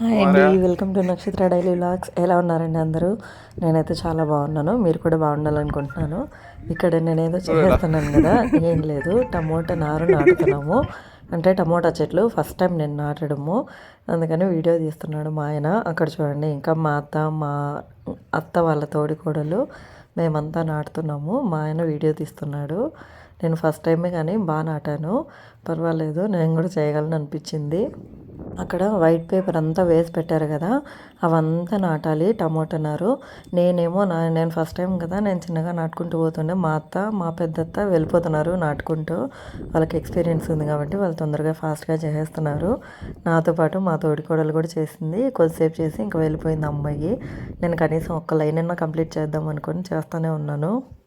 Hi అండి. Welcome to Nakshatra daily vlogs ఎలా ఉన్నారండి అందరూ? నేనైతే చాలా బాగున్నాను. మీరు కూడా బాగుండాలనుకుంటున్నాను. ఇక్కడ నేనేదో చేస్తున్నాను కదా ఏం లేదు. టమోటా నారు నాటుతున్నాము. అంటే టమోటా చెట్లు ఫస్ట్ టైం నేను నాటడము. అందుకని వీడియో తీస్తున్నాడు మా ఆయన. అక్కడ చూడండి ఇంకా మా అత్త మా అత్త వాళ్ళ తోడికోడలు మేమంతా నాటుతున్నాము. మా ఆయన వీడియో తీస్తున్నాడు. నేను ఫస్ట్ టైమే కానీ బాగా నాటాను. పర్వాలేదు నేను కూడా చేయగలను అనిపించింది. అక్కడ వైట్ పేపర్ అంతా వేసి పెట్టారు కదా అవంతా నాటాలి టమోటా నారు నేనేమో నా నేను ఫస్ట్ టైం కదా నేను చిన్నగా నాటుకుంటూ పోతుండే. మా అత్త మా పెద్దత్త వెళ్ళిపోతున్నారు నాటుకుంటూ. వాళ్ళకి ఎక్స్పీరియన్స్ ఉంది కాబట్టి వాళ్ళు తొందరగా ఫాస్ట్గా చేసేస్తున్నారు. నాతో పాటు మా తోడికోడలు కూడా చేసింది. కొద్దిసేపు చేసి ఇంకా వెళ్ళిపోయింది అమ్మాయి. నేను కనీసం ఒక్క లైన్ అయినా కంప్లీట్ చేద్దాం అనుకొని చేస్తూనే ఉన్నాను.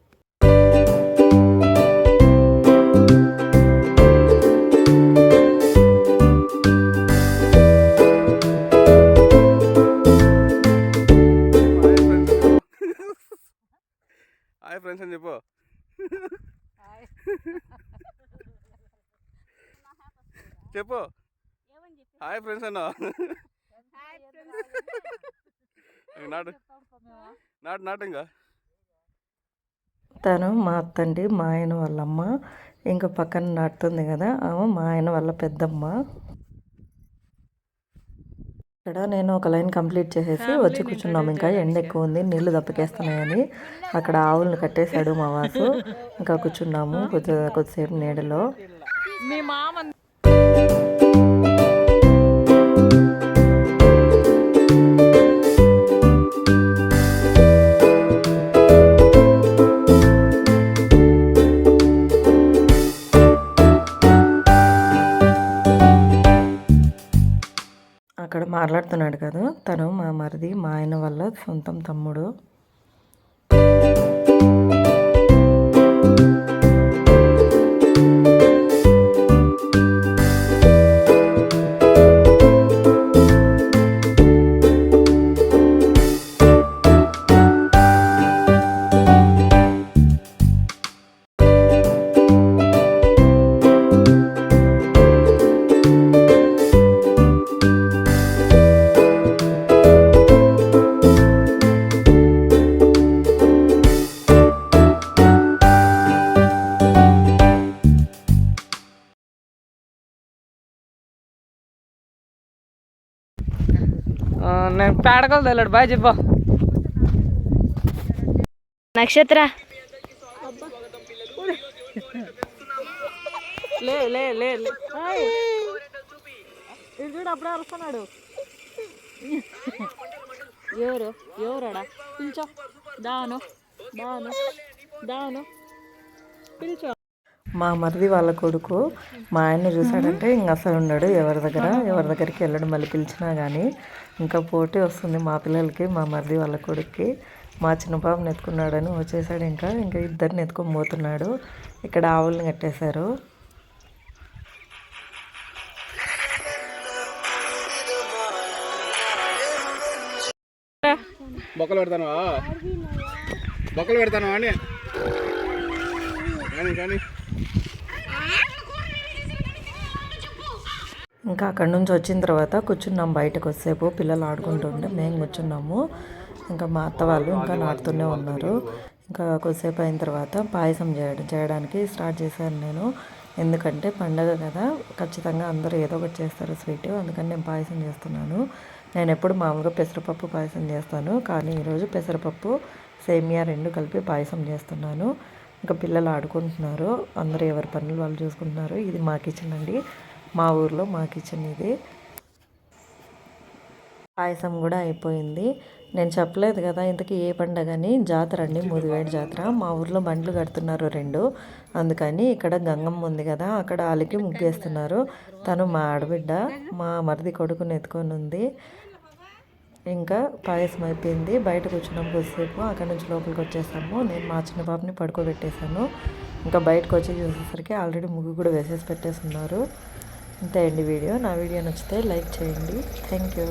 హాయ్ ఫ్రెండ్స్ అని చెప్పు. చెప్పు. హాయ్ ఫ్రెండ్స్ అన్న నాటు? నాటు నాటు ఇంకా. తను మా అత్తండి మా ఆయన వాళ్ళమ్మ. ఇంకా పక్కన నాటుతుంది కదా ఆమె మా ఆయన వాళ్ళ పెద్దమ్మ. ఇక్కడ నేను ఒక లైన్ కంప్లీట్ చేసేసి వచ్చి కూర్చున్నాం. ఇంకా ఎండ ఎక్కువ ఉంది నీళ్ళు దప్పకేస్తున్నాయని. అక్కడ ఆవులను కట్టేశాడు మా వాసు. ఇంకా కూర్చున్నాము కొద్ది కొద్దిసేపు నీడలో. అక్కడ మాట్లాడుతున్నాడు కదా. తను మా మరిది మా ఆయన వాళ్ళ సొంతం తమ్ముడు. నేను పేడకలు తెలియడు బాయ్ చెప్పు. నక్షత్ర. లే లే లే లే. హాయ్. ఇటు చూడు అప్పుడే వస్తున్నాడు ఎవరు? ఎవరాడా? పిలిచో. దాను. దాను. దాను. పిలిచో. మా మరిది వాళ్ళ కొడుకు. మా ఆయన్ని చూసాడంటే ఇంక అసలు ఉన్నాడు ఎవరి దగ్గర ఎవరి దగ్గరికి వెళ్ళడం మళ్ళీ పిలిచినా కానీ ఇంకా పోటీ వస్తుంది మా పిల్లలకి మా మరిది వాళ్ళ కొడుక్కి. మా చిన్న బాబుని ఎత్తుకున్నాడని వచ్చేసాడు ఇంకా. ఇంకా ఇద్దరిని ఎత్తుకొని పోతున్నాడు. ఇక్కడ ఆవుల్ని కట్టేశారు. బొక్కలు పెడతాను బొక్కలు పెడతాను అని? కానీ కానీ. ఇంకా అక్కడి నుంచి వచ్చిన తర్వాత కూర్చున్నాం బయటకు వచ్చేపు పిల్లలు ఆడుకుంటుంటే మేము కూర్చున్నాము. ఇంకా మా అత్త వాళ్ళు ఇంకా నాటుతూనే ఉన్నారు. ఇంకా కొద్దిసేపు అయిన తర్వాత పాయసం చేయడం చేయడానికి స్టార్ట్ చేశాను నేను. ఎందుకంటే పండగ కదా ఖచ్చితంగా అందరూ ఏదో ఒకటి చేస్తారు స్వీట్ అందుకని నేను పాయసం చేస్తున్నాను. నేను ఎప్పుడు మామూలుగా పెసరపప్పు పాయసం చేస్తాను కానీ ఈరోజు పెసరపప్పు సేమియా రెండు కలిపి పాయసం చేస్తున్నాను. ఇంకా పిల్లలు ఆడుకుంటున్నారు. అందరూ ఎవరి పనులు వాళ్ళు చూసుకుంటున్నారు. ఇది మా కిచెన్ అండి. మా ఊర్లో మా కిచెన్ ఇది. పాయసం కూడా అయిపోయింది. నేను చెప్పలేదు కదా ఇంతకీ ఏ పండగ అని? జాతర అండి ముదివేడు జాతర. మా ఊర్లో బండ్లు కడుతున్నారు రెండు. అందుకని ఇక్కడ గంగమ్మ ఉంది కదా అక్కడ వాళ్ళకి ముగ్గేస్తున్నారు. తను మా ఆడబిడ్డ మా మరిది కొడుకుని ఎత్తుకొని ఉంది. ఇంకా పాయసం అయిపోయింది. బయట కూర్చున్నాం కొద్దిసేపు. అక్కడ నుంచి లోపలికి వచ్చేసాము. నేను మా చిన్న పాపని పడుకోబెట్టేశాను. ఇంకా బయటకు వచ్చి చూసేసరికి ఆల్రెడీ ముగ్గు కూడా వేసేసి పెట్టేస్తున్నారు అంతే అండి వీడియో. నా వీడియో నచ్చితే లైక్ చేయండి. Thank you.